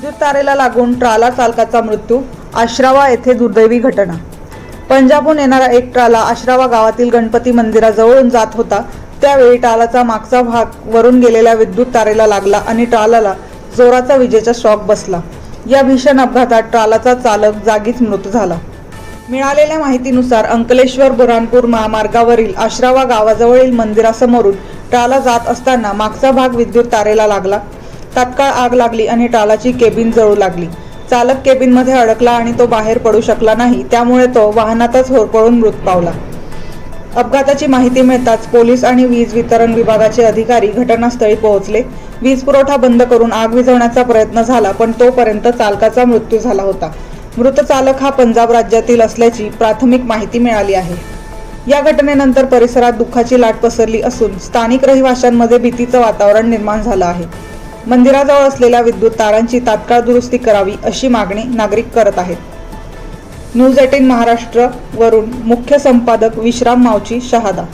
विद्युत तारेला लागून ट्राला चालकाचा मृत्यू आश्रावा येथे दुर्दैवी घटना. पंजाबहून येणारा एक ट्राला आश्रावा गावातील गणपती मंदिराजवळून जात होता. त्यावेळी ट्रालाचा मागचा भाग वरून गेलेल्या विद्युत तारेला लागला आणि ट्रालाला जोराचा विजेचा शॉक बसला. या भीषण अपघातात ट्रालाचा चालक जागीच मृत झाला. मिळालेल्या माहितीनुसार अंकलेश्वर बुरहानपूर महामार्गावरील आश्रावा गावाजवळील मंदिरासमोरून ट्राला जात असताना मागचा भाग विद्युत तारेला लागला. तात्काळ आग लागली आणि टालाची केबिन जळू लागली. चालक केबिनमध्ये अडकला आणि तो बाहेर पडू शकला नाही त्यामुळे तो वाहनातच होरपळून मृत पावला. अपघाताची माहिती मिळताच पोलीस आणि वीज वितरण विभागाचे अधिकारी घटनास्थळी पोहोचले. वीज पुरवठा बंद करून आग विझवण्याचा प्रयत्न झाला पण तोपर्यंत चालकाचा मृत्यू झाला होता. मृत चालक हा पंजाब राज्यातील असल्याची प्राथमिक माहिती मिळाली आहे. या घटनेनंतर परिसरात दुःखाची लाट पसरली असून स्थानिक रहिवाशांमध्ये भीतीचं वातावरण निर्माण झालं आहे. मंदिराजवळ असलेल्या विद्युत तारांची तात्काळ दुरुस्ती करावी अशी मागणी नागरिक करत आहेत. न्यूज एटीन महाराष्ट्र वरून मुख्य संपादक विश्राम मावची शहादा.